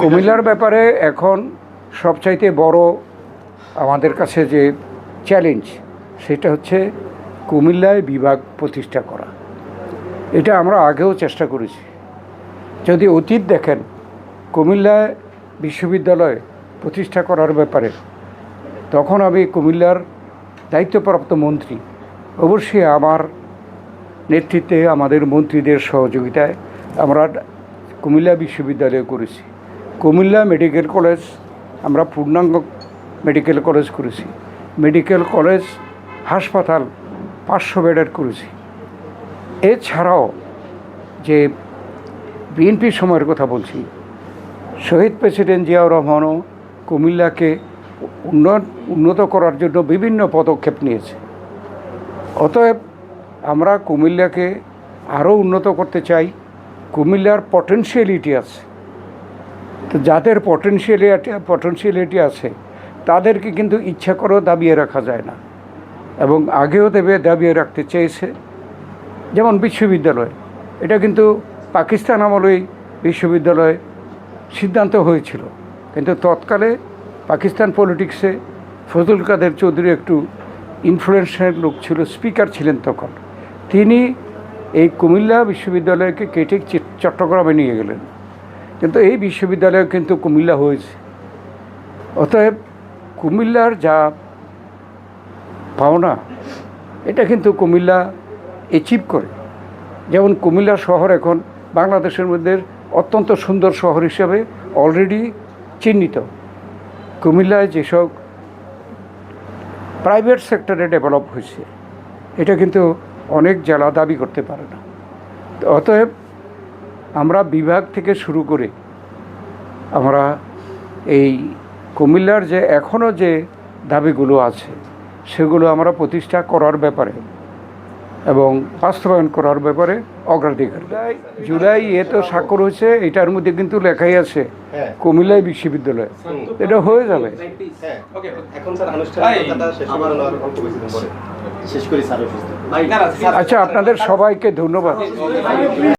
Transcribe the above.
কুমিল্লার ব্যাপারে এখন সবচাইতে বড় আমাদের কাছে যে চ্যালেঞ্জ সেটা হচ্ছে কুমিল্লায় বিভাগ প্রতিষ্ঠা করা। এটা আমরা আগেও চেষ্টা করেছি। যদি অতীত দেখেন, কুমিল্লায় বিশ্ববিদ্যালয় প্রতিষ্ঠা করার ব্যাপারে, তখন আমি কুমিল্লার দায়িত্বপ্রাপ্ত মন্ত্রী। অবশ্যই আমার নেতৃত্বে আমাদের মন্ত্রীদের সহযোগিতায় আমরা কুমিল্লা বিশ্ববিদ্যালয়ে করেছি। কুমিল্লা মেডিকেল কলেজ, আমরা পূর্ণাঙ্গ মেডিকেল কলেজ করেছি। মেডিকেল কলেজ, হাসপাতাল, পাঁচশো বেডের করেছি। এছাড়াও যে বিএনপির সময়ের কথা বলছি, শহীদ প্রেসিডেন্ট জিয়াউর রহমানও কুমিল্লাকে উন্নয়ন উন্নত করার জন্য বিভিন্ন পদক্ষেপ নিয়েছে। অতএব আমরা কুমিল্লাকে আরও উন্নত করতে চাই। কুমিল্লার পটেনশিয়ালিটি আছে। তো যাদের পটেনশিয়ালিটি পটেনশিয়ালিটি আছে, তাদেরকে কিন্তু ইচ্ছা করেও দাবিয়ে রাখা যায় না। এবং আগেও দেবে, দাবিয়ে রাখতে চেয়েছে। যেমন বিশ্ববিদ্যালয়, এটা কিন্তু পাকিস্তান আমলেই বিশ্ববিদ্যালয় সিদ্ধান্ত হয়েছিল। কিন্তু তৎকালে পাকিস্তান পলিটিক্সে ফজল কাদের চৌধুরী একটু ইনফ্লুয়েন্সিয়াল লোক ছিল স্পিকার ছিলেন তখন। তিনি এই কুমিল্লা বিশ্ববিদ্যালয়কে কেটে চট্টগ্রামে নিয়ে গেলেন। কিন্তু এই বিশ্ববিদ্যালয় কিন্তু কুমিল্লা হয়েছে। অতএব কুমিল্লার যা পাওনা এটা কিন্তু কুমিল্লা অ্যাচিভ করে। যেমন কুমিল্লা শহর এখন বাংলাদেশের মধ্যে অত্যন্ত সুন্দর শহর হিসাবে অলরেডি চিহ্নিত। কুমিল্লায় যেসব প্রাইভেট সেক্টরে ডেভেলপ হয়েছে, এটা কিন্তু অনেক জেলা দাবি করতে পারে না। অতএব আমরা বিভাগ থেকে শুরু করে আমরা এই কুমিল্লার যে এখনও যে দাবিগুলো আছে, সেগুলো আমরা প্রতিষ্ঠা করার ব্যাপারে এবং বাস্তবায়ন করার ব্যাপারে অগ্রাধিকার। জুলাই জুলাই এ তো স্বাক্ষর হয়েছে এটার মধ্যে কিন্তু লেখাই আছে হ্যাঁ। কুমিল্লায় বিশ্ববিদ্যালয়। এটা হয়ে যাবে। হ্যাঁ। এখন স্যার আনুষ্ঠানিকতাটা শেষ হবে না আরও অল্প কিছুদিন পরে। শেষ করি স্যার অসুস্থ। আচ্ছা আপনাদের সবাইকে ধন্যবাদ।